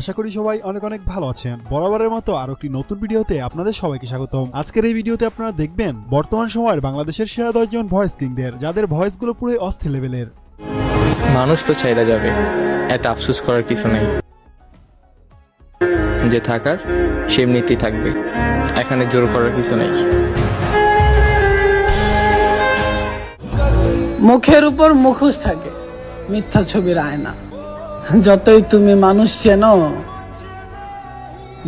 আশা করি সবাই অনেক অনেক ভালো আছেন। বরাবরের মতো আরও একটি নতুন ভিডিওতে আপনাদের সবাইকে স্বাগতম। আজকের এই ভিডিওতে আপনারা দেখবেন বর্তমান সময়ের বাংলাদেশের সেরা দশজন ভয়েস কিংদের যাদের ভয়েসগুলো পুরো অস্থির লেভেলের মানুষ তো ছাইরা যাবে এত আফসোস করার কিছু নেই। যে থাকার সে এমনিতেই থাকবে। এখানে জোর করার কিছু নেই। মুখের উপর মুখোশ থাকে মিথ্যা ছবির আয়না। যতই তুমি মানুষ চেনো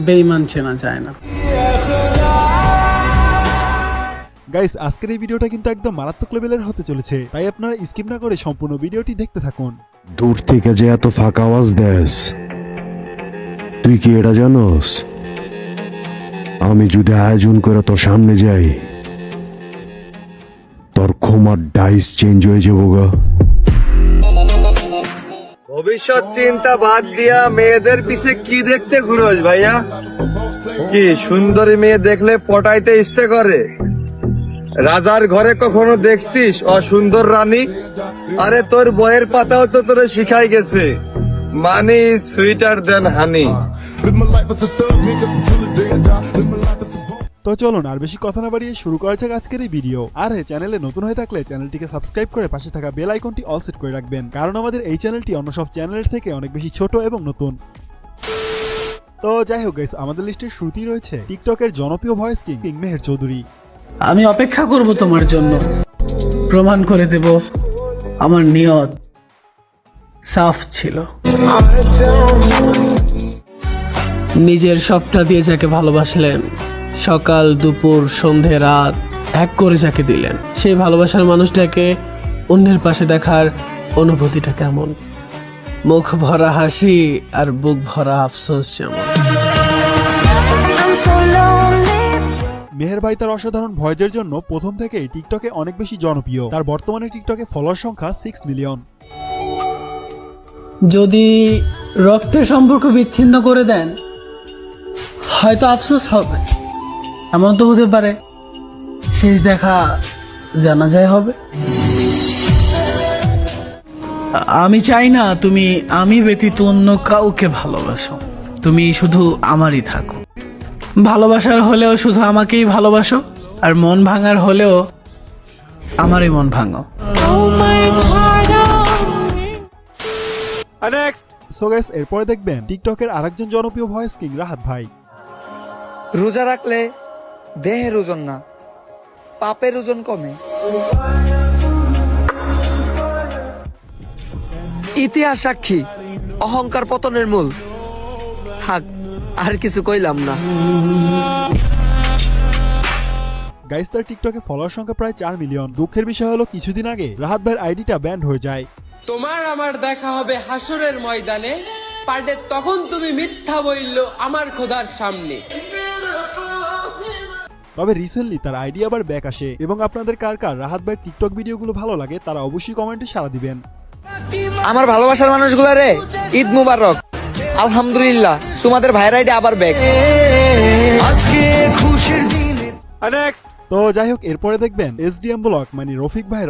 বেইমান চেনা যায় না। গাইস আজকের এই ভিডিওটা কিন্তু একদম মারাত্মক লেভেলের হতে চলেছে তাই আপনারা স্কিপ না করে সম্পূর্ণ ভিডিওটি দেখতে থাকুন। দূর থেকে যে এত ফাঁকা আওয়াজ দেস তুই কি এটা জানোস? আমি যদি আয়োজন করে তোর সামনে যাই তোর ক্ষমার ডাইস চেঞ্জ হয়ে যাব গা। ভবিষ্যৎ চিন্তা বাদ দিয়া মেয়েদের পিছে কি দেখতে ঘুরোস ভাইয়া? কি সুন্দরী মেয়ে দেখলে পটাইতে ইচ্ছে করে? রাজার ঘরে কখনো দেখছিস, অসুন্দর রানী? আরে তোর বইয়ের পাতাও তো তোরে শিখাই গেছে। Money sweeter than honey. তো চলুন আর বেশি কথা না বাড়িয়ে শুরু করা যাক আজকের এই ভিডিও আর হ্যাঁ চ্যানেলে নতুন হয়ে থাকলে চ্যানেলটিকে সাবস্ক্রাইব করে পাশে থাকা বেল আইকনটি অল সেট করে রাখবেন। কারণ আমাদের এই চ্যানেলটি অন্য সব চ্যানেলের থেকে অনেক বেশি ছোট এবং নতুন। তো যাই হোক গাইস আমাদের লিস্টের শুরুতেই রয়েছে টিকটকের জনপ্রিয় voice king king Meher Chowdhury আমি অপেক্ষা করব তোমার জন্য। প্রমাণ করে দেব আমার নিয়ত সাফ ছিল। নিজের সবটা দিয়ে যাকে ভালোবাসলেন সকাল দুপুর সন্ধে রাত এক করে যাকে দিলেন। সেই ভালোবাসার মানুষটাকে অন্যের পাশে দেখার অনুভূতিটা কেমন? মুখ ভরা হাসি আর বুক ভরা আফসোস যেমন। মেহের ভাই তার অসাধারণ ভয়েজের জন্য প্রথম থেকেই টিকটকে অনেক বেশি জনপ্রিয়। তার বর্তমানে টিকটকে ফলোয়ার সংখ্যা সিক্স মিলিয়ন যদি রক্তের সম্পর্ক বিচ্ছিন্ন করে দেন হয়তো আফসোস হবে। এমন তো হতে পারে। শেষ দেখা জানা যায় হবে। আমি চাই না তুমি আমি ব্যতীত অন্য কাউকে ভালোবাসো। তুমি শুধু আমারই থাকো। ভালোবাসার হলেও শুধু আমাকেই ভালোবাসো আর মন ভাঙার হলেও আমারই মন ভাঙো। সো গাইস এরপরে দেখবেন টিকটকের আরেকজন জনপ্রিয় ভয়েস কিং রাহাত ভাই। রোজা রাখলে দেহের ওজন না পাপের ওজন কমে। ইতিহাস সাক্ষী অহংকার পতনের মূল। থাক আর কিছু কইলাম না। গাইস তার টিকটকে ফলোয়ার সংখ্যা প্রায় চার মিলিয়ন দুঃখের বিষয় হলো কিছুদিন আগে রাহাত ভাইয়ের আইডিটা ব্যান্ড হয়ে যায়। তোমার আমার দেখা হবে হাসরের ময়দানে পারলে তখন তুমি মিথ্যা বলল আমার খোদার সামনে। তবে রিসেন্টলি তার আইডিয়া আবার ব্যাক আসে। এবং আপনাদের কার কার রাহাত ভাইয়ের টিকটক ভিডিওগুলো ভালো লাগে তারা অবশ্যই কমেন্টে সাড়া দিবেন। আমার ভালোবাসার মানুষগুলো রে ঈদ মুবারক। আলহামদুলিল্লাহ তোমাদের ভাইয়ের আইডি আবার ব্যাক তো যাই হোক এরপরে দেখবেন এসডিএম ব্লক মানে রফিক ভাইয়ের